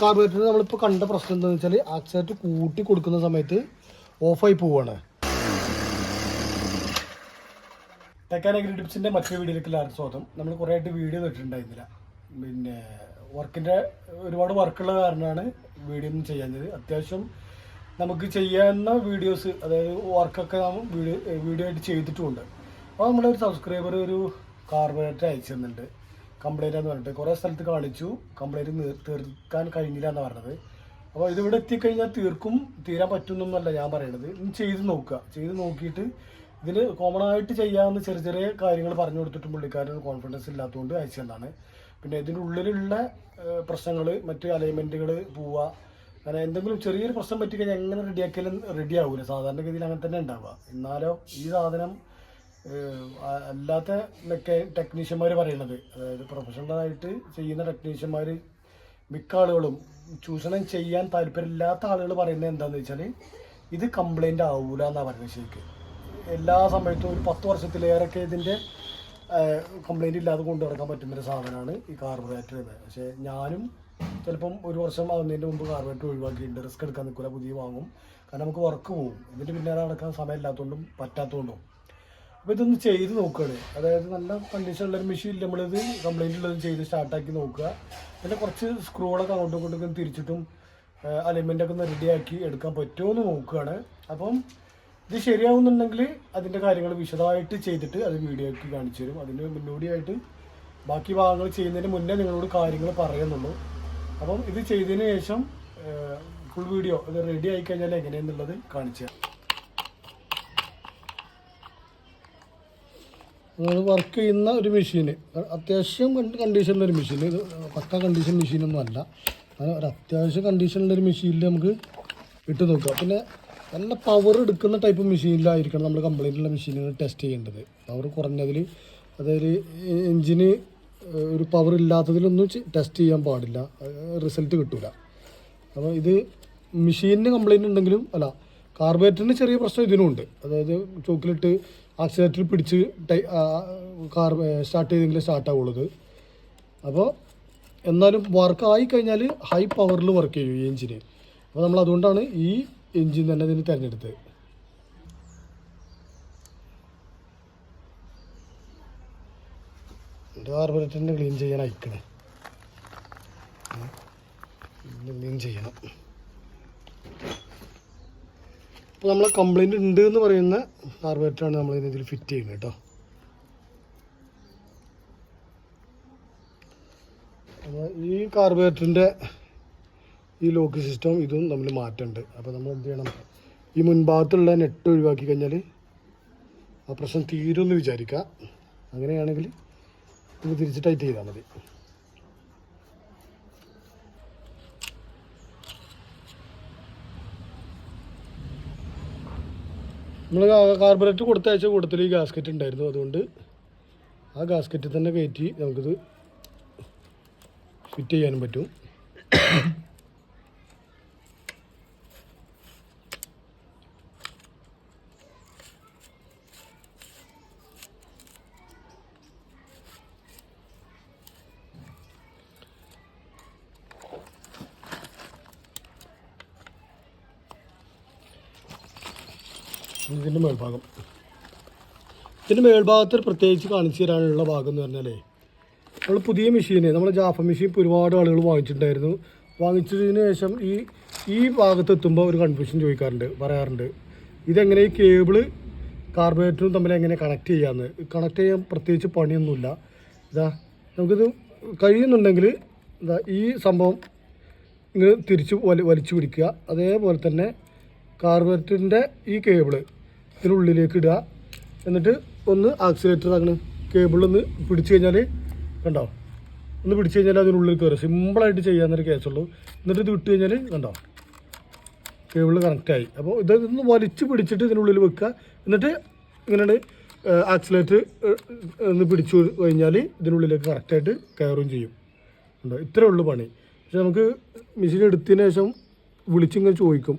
Carburettor നമ്മളിപ്പോൾ കണ്ട പ്രശ്നം എന്താണെന്ന് വെച്ചാൽ ആക്സിലേറ്റർ കൂട്ടി കൊടുക്കുന്ന സമയത്ത് ഓഫായി പോവുകയാണ് ടെക്കാനഗ്രി ടിപ്സിന്റെ മറ്റൊരു വീഡിയോയിലേക്ക് എല്ലാവരും സ്വാഗതം. നമ്മൾ കുറേ ആയിട്ട് വീഡിയോ ഇട്ടിട്ടുണ്ടായിരുന്നില്ല. പിന്നെ വർക്കിന്റെ ഒരുപാട് വർക്കുള്ള കാരണമാണ് വീഡിയോ ഒന്നും ചെയ്യാഞ്ഞത്. അത്യാവശ്യം നമുക്ക് ചെയ്യാവുന്ന വീഡിയോസ് അതായത് വർക്കൊക്കെ നമ്മൾ വീഡിയോ വീഡിയോ ആയിട്ട് ചെയ്തിട്ടുമുണ്ട്. അപ്പോൾ നമ്മളൊരു സബ്സ്ക്രൈബർ ഒരു കാർബറേറ്റർ അയച്ചു തന്നിട്ടുണ്ട്. കംപ്ലൈന്റ് എന്ന് പറഞ്ഞിട്ട് കുറേ സ്ഥലത്ത് കാണിച്ചു. കംപ്ലൈന്റ് തീർക്കാൻ കഴിഞ്ഞില്ല എന്ന് പറഞ്ഞത്. അപ്പോൾ ഇതിവിടെ എത്തിക്കഴിഞ്ഞാൽ തീർക്കും തീരാൻ പറ്റുന്നൊന്നല്ല ഞാൻ പറയണത്. ഇനി ചെയ്ത് നോക്കുക. ചെയ്ത് നോക്കിയിട്ട് ഇതിൽ കോമൺ ആയിട്ട് ചെയ്യാവുന്ന ചെറിയ ചെറിയ കാര്യങ്ങൾ പറഞ്ഞു കൊടുത്തിട്ടും പുള്ളിക്കാരൻ കോൺഫിഡൻസ് ഇല്ലാത്തതുകൊണ്ട് അയച്ചു തന്നാണ്. പിന്നെ ഇതിന്റെ ഉള്ളിലുള്ള പ്രശ്നങ്ങൾ മറ്റ് അലൈൻമെന്റുകൾ പോവുക. അങ്ങനെ എന്തെങ്കിലും ചെറിയൊരു പ്രശ്നം പറ്റിക്കഴിഞ്ഞാൽ എങ്ങനെ റെഡിയാക്കിയാലും റെഡി ആവില്ല സാധാരണഗതിയിൽ അങ്ങനെ തന്നെ ഉണ്ടാവുക. എന്നാലോ ഈ സാധനം അല്ലാത്ത മെക്ക ടെക്നീഷ്യന്മാർ പറയുന്നത് അതായത് പ്രൊഫഷണലായിട്ട് ചെയ്യുന്ന ടെക്നീഷ്യന്മാർ മിക്ക ആളുകളും ചൂഷണം ചെയ്യാൻ താല്പര്യമില്ലാത്ത ആളുകൾ പറയുന്നത് എന്താണെന്ന് വെച്ചാൽ ഇത് കംപ്ലൈന്റ് ആവൂല എന്നാണ് പറയുന്നത് ശരിക്ക്. എല്ലാ സമയത്തും ഒരു പത്ത് വർഷത്തിലേറെയൊക്കെ ഇതിന്റെ കംപ്ലൈന്റ് ഇല്ലാതെ കൊണ്ടു നടക്കാൻ പറ്റുന്നൊരു സാധനമാണ് ഈ കാർബറേറ്റർ പക്ഷേ ഞാനും ചിലപ്പം ഒരു വർഷം ആവുന്നതിന്റെ മുമ്പ് കാർബറേറ്റർ ഒഴിവാക്കിയിട്ടുണ്ട്. റിസ്ക് എടുക്കാൻ നിൽക്കില്ല പുതിയ വാങ്ങും. കാരണം നമുക്ക് വർക്ക് പോകും എന്നിട്ട് പിന്നാലെ നടക്കാൻ സമയമില്ലാത്തതുകൊണ്ടും പറ്റാത്തതുകൊണ്ടും. അപ്പോൾ ഇതൊന്ന് ചെയ്ത് നോക്കുകയാണ് അതായത് നല്ല കണ്ടീഷനുള്ള ഒരു ഇല്ല. നമ്മളിത് കംപ്ലൈന്റ് ഉള്ളത് ചെയ്ത് സ്റ്റാർട്ടാക്കി നോക്കുക. പിന്നെ കുറച്ച് സ്ക്രൂകളൊക്കെ അങ്ങോട്ടും ഇങ്ങോട്ടും തിരിച്ചിട്ടും അലൈൻമെന്റ് ഒക്കെ ഒന്ന് റെഡിയാക്കി എടുക്കാൻ പറ്റുമോ എന്ന് നോക്കുകയാണ്. അപ്പം ഇത് ശരിയാവുന്നുണ്ടെങ്കിൽ അതിന്റെ കാര്യങ്ങൾ വിശദമായിട്ട് ചെയ്തിട്ട് അത് വീഡിയോ ആക്കി കാണിച്ചു തരും. അതിന് മുന്നോടിയായിട്ട് ബാക്കി ഭാഗങ്ങൾ ചെയ്യുന്നതിന് മുന്നേ നിങ്ങളോട് കാര്യങ്ങൾ പറയുന്നുള്ളൂ. അപ്പം ഇത് ചെയ്തതിന് ശേഷം ഫുൾ വീഡിയോ ഇത് റെഡി ആയി കഴിഞ്ഞാൽ എങ്ങനെയെന്നുള്ളത് കാണിച്ചു തരാം. നമ്മൾ വർക്ക് ചെയ്യുന്ന ഒരു മെഷീൻ അത്യാവശ്യം കണ്ടീഷനുള്ള ഒരു മെഷീൻ ഇത് പക്ക കണ്ടീഷൻ മെഷീനൊന്നും അല്ല. ഒരു അത്യാവശ്യം കണ്ടീഷനിലൊരു മെഷീനിൽ നമുക്ക് ഇട്ട് നോക്കാം. പിന്നെ നല്ല പവർ എടുക്കുന്ന ടൈപ്പ് മെഷീനിലായിരിക്കണം നമ്മൾ കംപ്ലൈന്റുള്ള മെഷീനുകൾ ടെസ്റ്റ് ചെയ്യേണ്ടത്. പവർ കുറഞ്ഞതിൽ അതായത് എഞ്ചിന് ഒരു പവർ ഇല്ലാത്തതിലൊന്നും ടെസ്റ്റ് ചെയ്യാൻ പാടില്ല. റിസൾട്ട് കിട്ടില്ല അപ്പോൾ ഇത് മെഷീനിന് കംപ്ലൈന്റ് ഉണ്ടെങ്കിലും അല്ല കാർബേറ്ററിന് ചെറിയ പ്രശ്നം ഇതിനുമുണ്ട്. അതായത് ചോക്കിലിട്ട് ആക്സിലേറ്റർ പിടിച്ച് ടൈ കാർ സ്റ്റാർട്ട് ചെയ്തെങ്കിലേ സ്റ്റാർട്ട് ആവുള്ളൂ ഇത്. അപ്പോൾ എന്നാലും വർക്ക് ആയി കഴിഞ്ഞാൽ ഹൈ പവറിൽ വർക്ക് ചെയ്യും ഈ എഞ്ചിന് അപ്പോൾ നമ്മൾ അതുകൊണ്ടാണ് ഈ എഞ്ചിൻ തന്നെ ഇതിന് തിരഞ്ഞെടുത്തത്. എന്റെ കാർബറേറ്ററിനെ ക്ലീൻ ചെയ്യാൻ അയക്കണേ ക്ലീൻ ചെയ്യണം. ഇപ്പോൾ നമ്മളെ കംപ്ലൈന്റ് ഉണ്ട് എന്ന് പറയുന്ന കാർബറേറ്ററാണ് നമ്മൾ ഇതിൽ ഫിറ്റ് ചെയ്യുന്നത് കേട്ടോ അപ്പോൾ ഈ കാർബറേറ്ററിന്റെ ഈ ലോക്ക് സിസ്റ്റം ഇതും നമ്മൾ മാറ്റുന്നുണ്ട് അപ്പോൾ നമ്മൾ എന്ത് ചെയ്യണം? ഈ മുൻഭാഗത്തുള്ള നെറ്റ് ഒഴിവാക്കി കഴിഞ്ഞാൽ ആ പ്രശ്നം തീരുമെന്ന് വിചാരിക്കുക അങ്ങനെയാണെങ്കിൽ ഇത് തിരിച്ച് ടൈറ്റ് ചെയ്താൽ മതി. നമ്മൾ കാർബറേറ്റ് കൊടുത്തയച്ച കൂട്ടത്തിൽ ഈ ഗാസ്കറ്റ് ഉണ്ടായിരുന്നു. അതുകൊണ്ട് ആ ഗാസ്കറ്റിൽ തന്നെ കയറ്റി നമുക്കിത് ഫിറ്റ് ചെയ്യാനും പറ്റും. ഇതിന്റെ മേൽഭാഗം. ഇതിന്റെ മേൽഭാഗത്ത് പ്രത്യേകിച്ച് കാണിച്ചു തരാനുള്ള ഭാഗം എന്ന് പറഞ്ഞാലേ നമ്മൾ പുതിയ മെഷീന് നമ്മൾ ജാഫ മെഷീൻ ഒരുപാട് ആളുകൾ വാങ്ങിച്ചിട്ടുണ്ടായിരുന്നു. വാങ്ങിച്ചതിന് ശേഷം ഈ ഈ ഭാഗത്ത് എത്തുമ്പോൾ ഒരു കൺഫ്യൂഷൻ ചോദിക്കാറുണ്ട് പറയാറുണ്ട്. ഇതെങ്ങനെ ഈ കേബിൾ കാർബറേറ്ററും തമ്മിൽ എങ്ങനെ കണക്ട് ചെയ്യാമെന്ന് കണക്ട് ചെയ്യാൻ പ്രത്യേകിച്ച് പണിയൊന്നുമില്ല. ഇതാ നമുക്കിത് കഴിയുന്നുണ്ടെങ്കിൽ ഇതാ ഈ സംഭവം ഇങ്ങനെ തിരിച്ച് വലി വലിച്ചു പിടിക്കുക. അതേപോലെ തന്നെ കാർബറേറ്ററിന്റെ ഈ കേബിൾ ഇതിനുള്ളിലേക്ക് ഇടുക. എന്നിട്ട് ഒന്ന് ആക്സിലേറ്റർ അങ്ങനെ കേബിളൊന്ന് പിടിച്ചു കഴിഞ്ഞാൽ കണ്ടോ? ഒന്ന് പിടിച്ചു കഴിഞ്ഞാൽ അതിനുള്ളിൽ കയറും സിമ്പിളായിട്ട് ചെയ്യാവുന്നൊരു കേസുള്ളൂ എന്നിട്ട് ഇത് വിട്ട് കഴിഞ്ഞാൽ കണ്ടോ? കേബിൾ കണക്റ്റായി അപ്പോൾ ഇതൊന്ന് വലിച്ചു പിടിച്ചിട്ട് ഇതിനുള്ളിൽ വെക്കുക. എന്നിട്ട് ഇങ്ങനെയാണ് ആക്സിലേറ്റർ ഒന്ന് പിടിച്ചു കഴിഞ്ഞാൽ ഇതിനുള്ളിലേക്ക് കറക്റ്റായിട്ട് കയറുകയും ചെയ്യും. ഉണ്ടോ ഇത്രയേ ഉള്ളൂ പണി. പക്ഷെ നമുക്ക് മെഷീൻ എടുത്തതിന് ശേഷം വിളിച്ചിങ്ങനെ ചോദിക്കും.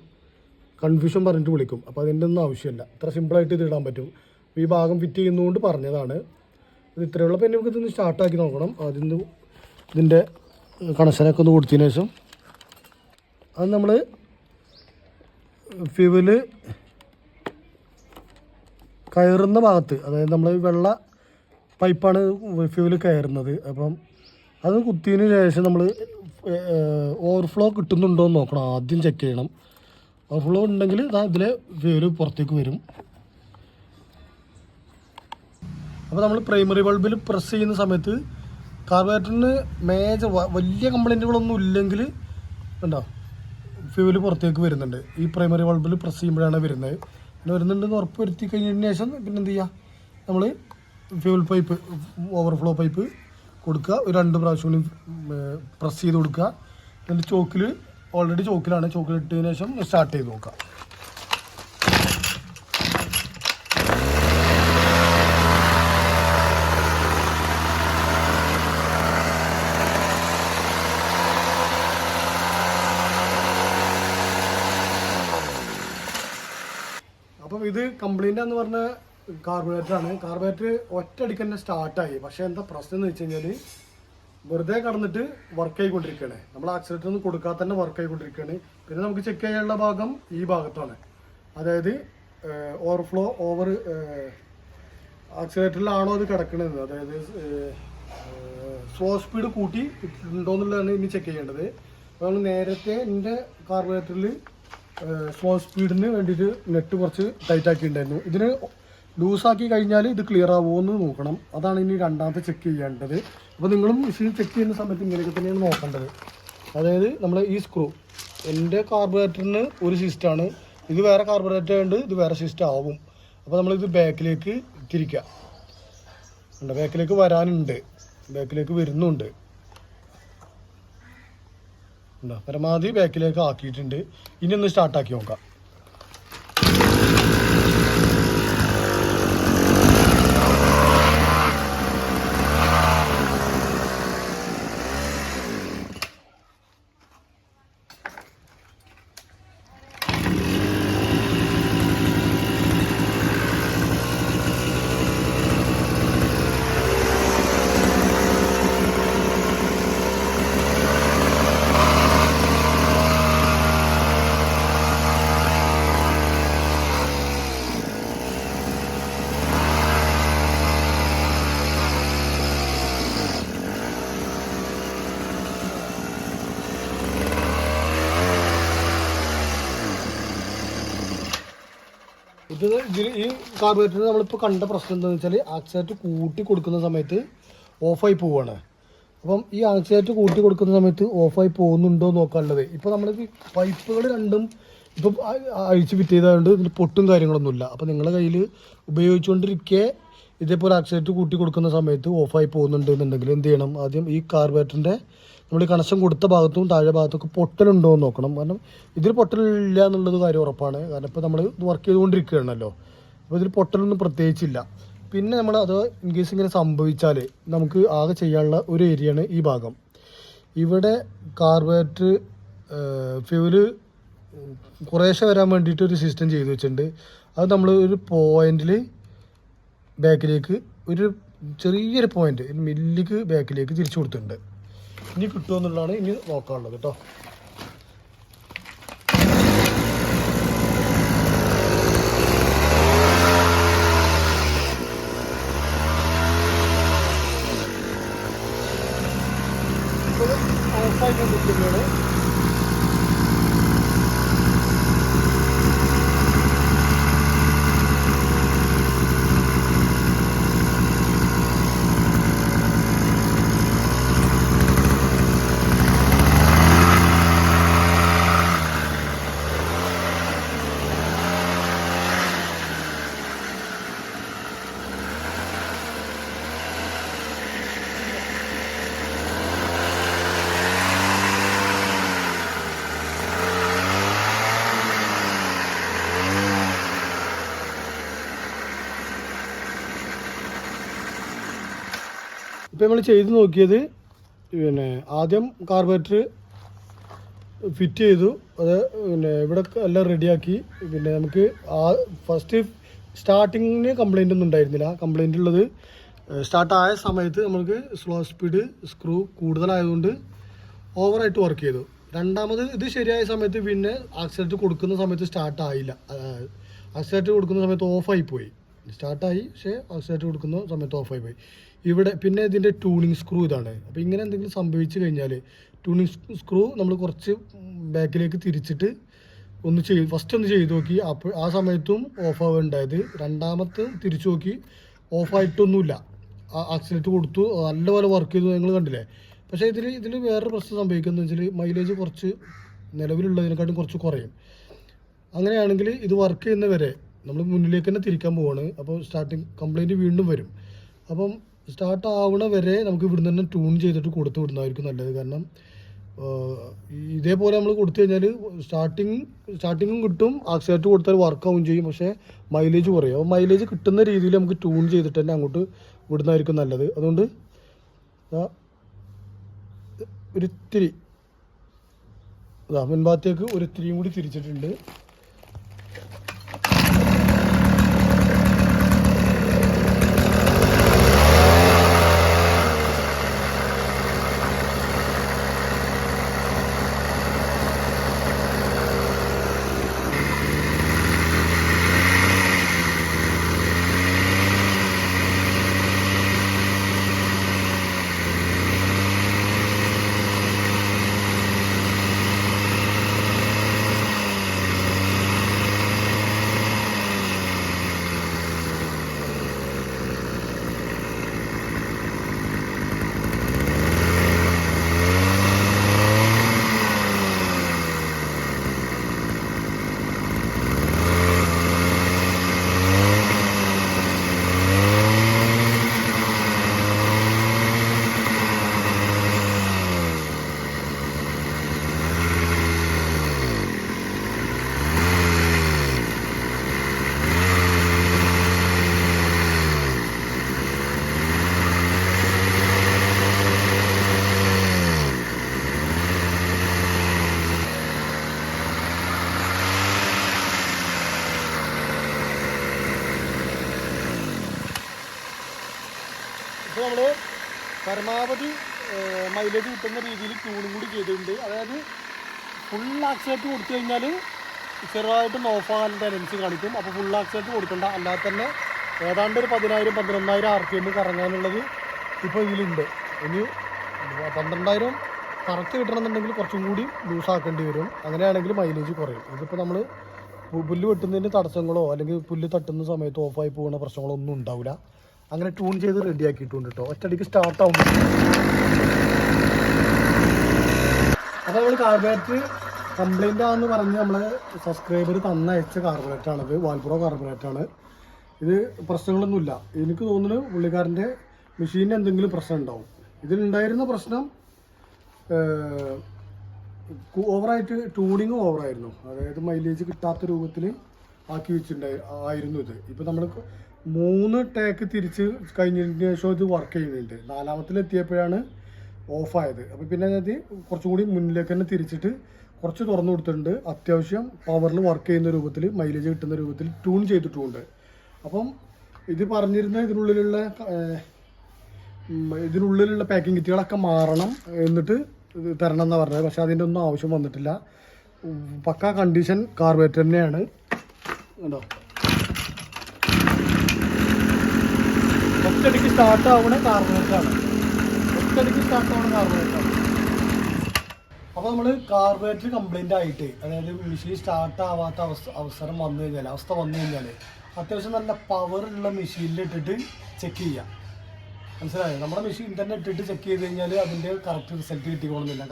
കൺഫ്യൂഷൻ പറഞ്ഞിട്ട് വിളിക്കും. അപ്പോൾ അതിന്റെ ഒന്നും ആവശ്യമില്ല ഇത്ര സിമ്പിളായിട്ട് ഇത് ഇടാൻ പറ്റും. ഈ ഭാഗം ഫിറ്റ് ചെയ്യുന്നതുകൊണ്ട് പറഞ്ഞതാണ്. ഇത് ഇത്രയുള്ള പിന്നെ നമുക്ക് ഇതൊന്ന് സ്റ്റാർട്ടാക്കി നോക്കണം. ആദ്യം ഇത് ഇതിന്റെ കണക്ഷനൊക്കെ ഒന്ന് കൊടുത്തതിന് ശേഷം. അത് നമ്മൾ ഫ്യൂവൽ കയറുന്ന ഭാഗത്ത് അതായത് നമ്മൾ വെള്ള പൈപ്പാണ് ഫ്യൂവൽ കയറുന്നത്. അപ്പം അത് കുത്തിയതിന് ശേഷം നമ്മൾ ഓവർഫ്ലോ കിട്ടുന്നുണ്ടോ എന്ന് നോക്കണം. ആദ്യം ചെക്ക് ചെയ്യണം. ഓവർഫ്ലോ ഉണ്ടെങ്കിൽ ഇതാ ഇതിലെ വേര് പുറത്തേക്ക് വരും. അപ്പോൾ നമ്മൾ പ്രൈമറി ബൾബിൽ പ്രസ് ചെയ്യുന്ന സമയത്ത് കാർബറേറ്ററിന് മേജർ വലിയ കംപ്ലൈന്റുകളൊന്നും ഇല്ലെങ്കിൽ ഉണ്ടോ ഫ്യൂൽ പുറത്തേക്ക് വരുന്നുണ്ട്. ഈ പ്രൈമറി ബൾബിൽ പ്രസ് ചെയ്യുമ്പോഴാണ് വരുന്നത്. പിന്നെ വരുന്നുണ്ടെന്ന് ഉറപ്പ് വരുത്തി കഴിഞ്ഞതിന് ശേഷം പിന്നെ എന്ത് ചെയ്യുക? നമ്മൾ ഫ്യൂൽ പൈപ്പ് ഓവർഫ്ലോ പൈപ്പ് കൊടുക്കുക. ഒരു രണ്ട് പ്രാവശ്യം കൂടി പ്രസ് ചെയ്ത് കൊടുക്കുക. എന്നിട്ട് ചോക്കിൽ ഓൾറെഡി ചോക്കിലാണ്. ചോക്കിൽ ഇട്ടതിന് ശേഷം സ്റ്റാർട്ട് ചെയ്ത് നോക്കാം. അപ്പം ഇത് കംപ്ലൈന്റ് എന്ന് പറഞ്ഞ കാർബറേറ്റർ ആണ്. കാർബറേറ്റർ ഒറ്റ തന്നെ സ്റ്റാർട്ടായി പക്ഷേ എന്താ പ്രശ്നം എന്ന് വെച്ച് കഴിഞ്ഞാൽ വെറുതെ കടന്നിട്ട് വർക്ക് ആയിക്കൊണ്ടിരിക്കുകയാണ്. നമ്മൾ ആക്സിലേറ്റർ ഒന്നും കൊടുക്കാതെ തന്നെ വർക്ക് ആയിക്കൊണ്ടിരിക്കുകയാണ്. പിന്നെ നമുക്ക് ചെക്ക് ചെയ്യാനുള്ള ഭാഗം ഈ ഭാഗത്താണ്. അതായത് ഓവർഫ്ലോ ഓവർ ആക്സിലേറ്ററിലാണോ അത് കിടക്കുന്നത് അതായത് സ്ലോ സ്പീഡ് കൂട്ടി ഇട്ടിട്ടുണ്ടോ എന്നുള്ളതാണ് ഇനി ചെക്ക് ചെയ്യേണ്ടത്. നമ്മൾ നേരത്തെ എന്റെ കാർബറേറ്ററിൽ സ്ലോ സ്പീഡിന് വേണ്ടിയിട്ട് നെറ്റ് കുറച്ച് ടൈറ്റ് ആക്കിയിട്ടുണ്ടായിരുന്നു. ഇതിന് ലൂസാക്കി കഴിഞ്ഞാൽ ഇത് ക്ലിയർ ആവുമോ എന്ന് നോക്കണം. അതാണ് ഇനി രണ്ടാമത്തെ ചെക്ക് ചെയ്യേണ്ടത്. അപ്പോൾ നിങ്ങളും മെഷീൻ ചെക്ക് ചെയ്യുന്ന സമയത്ത് ഇങ്ങനെയൊക്കെ തന്നെയാണ് നോക്കേണ്ടത്. അതായത് നമ്മൾ ഈ സ്ക്രൂ എന്റെ കാർബറേറ്ററിന് ഒരു സിസ്റ്റാണ് ഇത് വേറെ കാർബറേറ്റർ ഉണ്ട് ഇത് വേറെ സിസ്റ്റം ആവും. അപ്പോൾ നമ്മളിത് ബാക്കിലേക്ക് തിരിക്കുക ഉണ്ട് ബാക്കിലേക്ക് വരാനുണ്ട്. ബാക്കിലേക്ക് വരുന്നുണ്ട്. പരമാവധി ബാക്കിലേക്ക് ആക്കിയിട്ടുണ്ട്. ഇനി ഒന്ന് സ്റ്റാർട്ടാക്കി നോക്കാം. ഇത് ഇതിൽ ഈ കാർബറേറ്ററിന് നമ്മളിപ്പോൾ കണ്ട പ്രശ്നം എന്താണെന്ന് വെച്ചാൽ ആക്സിഡന്റ് കൂട്ടി കൊടുക്കുന്ന സമയത്ത് ഓഫായി പോവുകയാണ് അപ്പം ഈ ആക്സിഡന്റ് കൂട്ടി കൊടുക്കുന്ന സമയത്ത് ഓഫായി പോകുന്നുണ്ടോ നോക്കാനുള്ളത്. ഇപ്പോൾ നമ്മൾ പൈപ്പുകൾ രണ്ടും ഇപ്പം അഴിച്ച് ഫിറ്റ് ചെയ്തതുകൊണ്ട് ഇതിൽ പൊട്ടും കാര്യങ്ങളൊന്നുമില്ല. അപ്പോൾ നിങ്ങളുടെ കയ്യിൽ ഉപയോഗിച്ചുകൊണ്ടിരിക്കെ ഇതേപോലെ ആക്സിഡന്റ് കൂട്ടി കൊടുക്കുന്ന സമയത്ത് ഓഫായി പോകുന്നുണ്ട് എന്നുണ്ടെങ്കിൽ എന്ത് ചെയ്യണം? ആദ്യം ഈ കാർബറേറ്ററിന്റെ നമ്മൾ ഈ കണക്ഷൻ കൊടുത്ത ഭാഗത്തും താഴെ ഭാഗത്തൊക്കെ പൊട്ടലുണ്ടോ എന്ന് നോക്കണം. കാരണം ഇതിൽ പൊട്ടലില്ല എന്നുള്ളത് കാര്യം ഉറപ്പാണ്. കാരണം ഇപ്പോൾ നമ്മൾ വർക്ക് ചെയ്തുകൊണ്ടിരിക്കുകയാണല്ലോ. അപ്പോൾ ഇതിൽ പൊട്ടലൊന്നും പ്രത്യേകിച്ചില്ല. പിന്നെ നമ്മൾ അത് ഇൻ കേസ് ഇങ്ങനെ സംഭവിച്ചാൽ നമുക്ക് ആകെ ചെയ്യാനുള്ള ഒരു ഏരിയയാണ് ഈ ഭാഗം. ഇവിടെ കാർബറേറ്റർ ഫ്യൂൽ കുറേശ്ശെ വരാൻ വേണ്ടിയിട്ട് ഒരു സിസ്റ്റം ചെയ്തു വെച്ചിട്ടുണ്ട്. അത് നമ്മൾ ഒരു പോയിന്റിൽ ബാക്കിലേക്ക് ഒരു ചെറിയൊരു പോയിന്റ് മില്ലിക്ക് ബാക്കിലേക്ക് തിരിച്ചു കൊടുത്തിട്ടുണ്ട്. ഇനി കിട്ടുമെന്നുള്ളതാണ് ഇനി നോക്കാനുള്ളത് കേട്ടോ. ഇപ്പം നമ്മൾ ചെയ്ത് നോക്കിയത് പിന്നെ ആദ്യം കാർബറേറ്റർ ഫിറ്റ് ചെയ്തു. അത് പിന്നെ ഇവിടെ എല്ലാം റെഡിയാക്കി പിന്നെ നമുക്ക് ആ ഫസ്റ്റ് സ്റ്റാർട്ടിങ്ങിന് കംപ്ലൈന്റ് ഒന്നും ഉണ്ടായിരുന്നില്ല. കംപ്ലൈന്റ് ഉള്ളത് സ്റ്റാർട്ടായ സമയത്ത് നമുക്ക് സ്ലോ സ്പീഡ് സ്ക്രൂ കൂടുതലായതുകൊണ്ട് ഓവറായിട്ട് വർക്ക് ചെയ്തു. രണ്ടാമത് ഇത് ശരിയായ സമയത്ത് പിന്നെ ആക്സിഡന്റ് കൊടുക്കുന്ന സമയത്ത് സ്റ്റാർട്ടായില്ല ആക്സിഡന്റ് കൊടുക്കുന്ന സമയത്ത് ഓഫായി പോയി. സ്റ്റാർട്ടായി പക്ഷേ ആക്സിഡന്റ് കൊടുക്കുന്ന സമയത്ത് ഓഫായി പോയി. ഇവിടെ പിന്നെ ഇതിന്റെ ട്യൂണിങ് സ്ക്രൂ ഇതാണ്. അപ്പോൾ ഇങ്ങനെ എന്തെങ്കിലും സംഭവിച്ചു കഴിഞ്ഞാൽ ട്യൂണിങ് സ്ക്രൂ നമ്മൾ കുറച്ച് ബാക്കിലേക്ക് തിരിച്ചിട്ട് ഒന്ന് ചെയ്ത് ഫസ്റ്റ് ഒന്ന് ചെയ്ത് നോക്കി. അപ്പോൾ ആ സമയത്തും ഓഫ് ആവുണ്ടായത്. രണ്ടാമത്തെ തിരിച്ചു നോക്കി. ഓഫായിട്ടൊന്നുമില്ല ആക്സിലേറ്റ് കൊടുത്തു. നല്ലപോലെ വർക്ക് ചെയ്തു നിങ്ങൾ കണ്ടില്ലേ? പക്ഷേ ഇതിൽ ഇതിൽ വേറൊരു പ്രശ്നം സംഭവിക്കുന്നത് വെച്ചാൽ മൈലേജ് കുറച്ച് നിലവിലുള്ളതിനെക്കാട്ടും കുറച്ച് കുറയും. അങ്ങനെയാണെങ്കിൽ ഇത് വർക്ക് ചെയ്യുന്നവരെ നമ്മൾ മുന്നിലേക്ക് തന്നെ തിരിക്കാൻ പോവാണ്. അപ്പോൾ സ്റ്റാർട്ടിങ് കംപ്ലൈന്റ് വീണ്ടും വരും. അപ്പം സ്റ്റാർട്ട് ആവണ വരെ നമുക്ക് ഇവിടുന്ന് തന്നെ ട്യൂൺ ചെയ്തിട്ട് കൊടുത്തു വിടുന്നതായിരിക്കും നല്ലത്. കാരണം ഇതേപോലെ നമ്മൾ കൊടുത്തു കഴിഞ്ഞാൽ സ്റ്റാർട്ടിങ് സ്റ്റാർട്ടിങ്ങും കിട്ടും ആക്സിലേറ്റർ കൊടുത്താൽ വർക്കാവും ചെയ്യും. പക്ഷേ മൈലേജ് കുറയും. അപ്പോൾ മൈലേജ് കിട്ടുന്ന രീതിയിൽ നമുക്ക് ട്യൂൺ ചെയ്തിട്ട് തന്നെ അങ്ങോട്ട് വിടുന്നതായിരിക്കും നല്ലത്. അതുകൊണ്ട് ഒരിത്തിരി മുൻഭാഗത്തേക്ക് ഒരിത്തിരിയും കൂടി തിരിച്ചിട്ടുണ്ട് ഇപ്പോൾ നമ്മൾ പരമാവധി മൈലേജ് കിട്ടുന്ന രീതിയിൽ ട്യൂണും കൂടി ചെയ്തിട്ടുണ്ട്. അതായത് ഫുൾ ആക്സിലേറ്റ് കൊടുത്തു കഴിഞ്ഞാൽ ചെറുതായിട്ട് നോഫാകാൻ ടെൻഡൻസി കാണിക്കും. അപ്പോൾ ഫുൾ ആക്സിലേറ്റ് കൊടുക്കണ്ട. അല്ലാതെ തന്നെ ഏതാണ്ട് ഒരു പതിനായിരം പന്ത്രണ്ടായിരം ആർ പി എം കറങ്ങാനുള്ളത് ഇപ്പോൾ ഇതിലുണ്ട്. ഇനി പന്ത്രണ്ടായിരം കറക്റ്റ് കിട്ടണമെന്നുണ്ടെങ്കിൽ കുറച്ചും കൂടി ലൂസ് ആക്കേണ്ടി വരും. അങ്ങനെയാണെങ്കിൽ മൈലേജ് കുറയും. ഇതിപ്പോൾ നമ്മൾ പുല്ല് വെട്ടുന്നതിന്റെ തടസ്സങ്ങളോ അല്ലെങ്കിൽ പുല്ല് തട്ടുന്ന സമയത്ത് ഓഫായി പോകുന്ന പ്രശ്നങ്ങളോ ഒന്നും ഉണ്ടാവില്ല. അങ്ങനെ ട്യൂൺ ചെയ്ത് റെഡി ആക്കിയിട്ടുണ്ട് കേട്ടോ ഒറ്റടിക്ക് സ്റ്റാർട്ട് ആവും അപ്പോൾ നമ്മൾ കാർബറേറ്റർ കംപ്ലൈന്റ് ആണെന്ന് പറഞ്ഞ് നമ്മൾ സബ്സ്ക്രൈബർ തന്നയച്ച വാൽപുറ കാർബറേറ്റർ ആണ് ഇത്. പ്രശ്നങ്ങളൊന്നുമില്ല. എനിക്ക് തോന്നുന്നു പുള്ളിക്കാരന്റെ മെഷീനിന് എന്തെങ്കിലും പ്രശ്നം ഉണ്ടാവും. ഇതിലുണ്ടായിരുന്ന പ്രശ്നം ഓവറായിട്ട് ട്യൂണിങ് ഓവറായിരുന്നു. അതായത് മൈലേജ് കിട്ടാത്ത രൂപത്തിൽ ആക്കി വെച്ചിട്ടുണ്ടായി ആയിരുന്നു ഇത്. ഇപ്പം നമ്മൾ മൂന്ന് ടേക്ക് തിരിച്ച് കഴിഞ്ഞതിന് ശേഷം ഇത് വർക്ക് ചെയ്യുന്നുണ്ട്. നാലാമത്തിലെത്തിയപ്പോഴാണ് ഓഫായത് അപ്പോൾ പിന്നെ അത് കുറച്ചുകൂടി മുന്നിലേക്ക് തന്നെ തിരിച്ചിട്ട് കുറച്ച് തുറന്നു കൊടുത്തിട്ടുണ്ട്. അത്യാവശ്യം പവറിൽ വർക്ക് ചെയ്യുന്ന രൂപത്തിൽ മൈലേജ് കിട്ടുന്ന രൂപത്തിൽ ട്യൂൺ ചെയ്തിട്ടുമുണ്ട്. അപ്പം ഇത് പറഞ്ഞിരുന്ന ഇതിനുള്ളിലുള്ള ഇതിനുള്ളിലുള്ള പാക്കിംഗ് കിറ്റുകളൊക്കെ മാറണം എന്നിട്ട് തരണം എന്നാണ് പറഞ്ഞത്. പക്ഷേ അതിന്റെ ഒന്നും ആവശ്യം വന്നിട്ടില്ല. പക്ക കണ്ടീഷൻ കാർബേറ്റർ തന്നെയാണ്. കണ്ടോ? ഒറ്റയടിക്ക് സ്റ്റാർട്ട് ആവണ കാർബണേറ്റാണ്. ഒറ്റടിക്ക് സ്റ്റാർട്ട് ആവണ കാർബണേറ്റാണ്. അപ്പോൾ നമ്മൾ കാർബണേറ്റർ കംപ്ലൈന്റ് ആയിട്ട് അതായത് മെഷീൻ സ്റ്റാർട്ട് ആവാത്ത അവസ്ഥ അവസരം വന്നു കഴിഞ്ഞാൽ അവസ്ഥ വന്നു കഴിഞ്ഞാൽ അത്യാവശ്യം നല്ല പവറുള്ള മെഷീനിൽ ഇട്ടിട്ട് ചെക്ക് ചെയ്യാം. മനസ്സിലായോ? നമ്മുടെ മെഷീൻ തന്നെ ഇട്ടിട്ട് ചെക്ക് ചെയ്ത് കഴിഞ്ഞാൽ അതിന്റെ കറക്റ്റ് റിസൾട്ട് കിട്ടിക്കോളുന്നില്ല.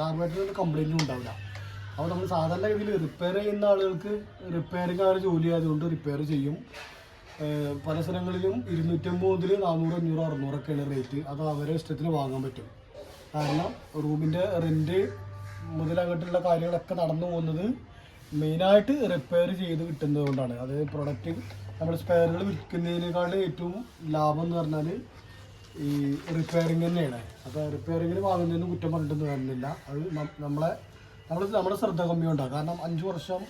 ഒരു കംപ്ലൈന്റും ഉണ്ടാവില്ല. അപ്പോൾ നമ്മൾ സാധാരണ രീതിയിൽ റിപ്പയർ ചെയ്യുന്ന ആളുകൾക്ക് റിപ്പയറിങ് ആ ഒരു ജോലി ആയതുകൊണ്ട് റിപ്പയർ ചെയ്യും. പല സ്ഥലങ്ങളിലും ഇരുന്നൂറ്റമ്പത് മുതൽ നാനൂറ് അഞ്ഞൂറ് അറുന്നൂറൊക്കെയാണ് റേറ്റ് അത് അവരെ ഇഷ്ടത്തിന് വാങ്ങാൻ പറ്റും. കാരണം റൂമിന്റെ റെന്റ് മുതൽ അങ്ങോട്ടുള്ള കാര്യങ്ങളൊക്കെ നടന്നു പോകുന്നത് മെയിനായിട്ട് റിപ്പയർ ചെയ്ത് കിട്ടുന്നത് കൊണ്ടാണ്. അത് പ്രൊഡക്റ്റ് നമ്മൾ സ്പെയറുകൾ വിൽക്കുന്നതിനേക്കാൾ ഏറ്റവും ലാഭം എന്ന് പറഞ്ഞാൽ ഈ റിപ്പയറിങ് തന്നെയാണ്. അപ്പോൾ റിപ്പയറിങ്ങിന് വാങ്ങുന്നതിന് കുറ്റം പറഞ്ഞിട്ടൊന്നും വരുന്നില്ല. അത് നമ്മളെ നമ്മൾ നമ്മുടെ ശ്രദ്ധ കമ്മിയുണ്ടാകും കാരണം അഞ്ച് വർഷം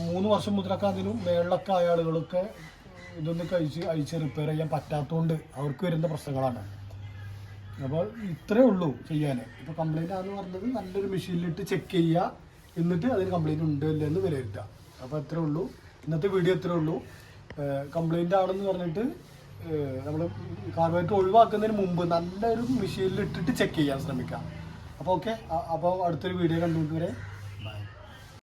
മൂന്ന് വർഷം മുതലൊക്കെ അതിനും മേളിലൊക്കെ ആയ ആളുകളൊക്കെ ഇതൊന്ന് കഴിച്ച് അഴിച്ച് റിപ്പയർ ചെയ്യാൻ പറ്റാത്തതുകൊണ്ട് അവർക്ക് വരുന്ന പ്രശ്നങ്ങളാണ്. അപ്പോൾ ഇത്രേ ഉള്ളൂ ചെയ്യാൻ. ഇപ്പോൾ കംപ്ലൈന്റ് ആണെന്ന് പറഞ്ഞത് നല്ലൊരു മെഷീനിലിട്ട് ചെക്ക് ചെയ്യുക എന്നിട്ട് അതിന് കംപ്ലൈന്റ് ഉണ്ടോ ഇല്ല എന്ന് വിലയിരുത്തുക അപ്പോൾ അത്രേ ഉള്ളൂ. ഇന്നത്തെ വീഡിയോ ഇത്രേ ഉള്ളൂ. കംപ്ലൈന്റ് ആണെന്ന് പറഞ്ഞിട്ട് നമ്മൾ കാർബറേറ്റർ ഒഴിവാക്കുന്നതിന് മുമ്പ് നല്ലൊരു മെഷീനിൽ ഇട്ടിട്ട് ചെക്ക് ചെയ്യാൻ ശ്രമിക്കാം. അപ്പോൾ ഓക്കെ അപ്പോൾ അടുത്തൊരു വീഡിയോ കണ്ടുകൊണ്ട് വരെ.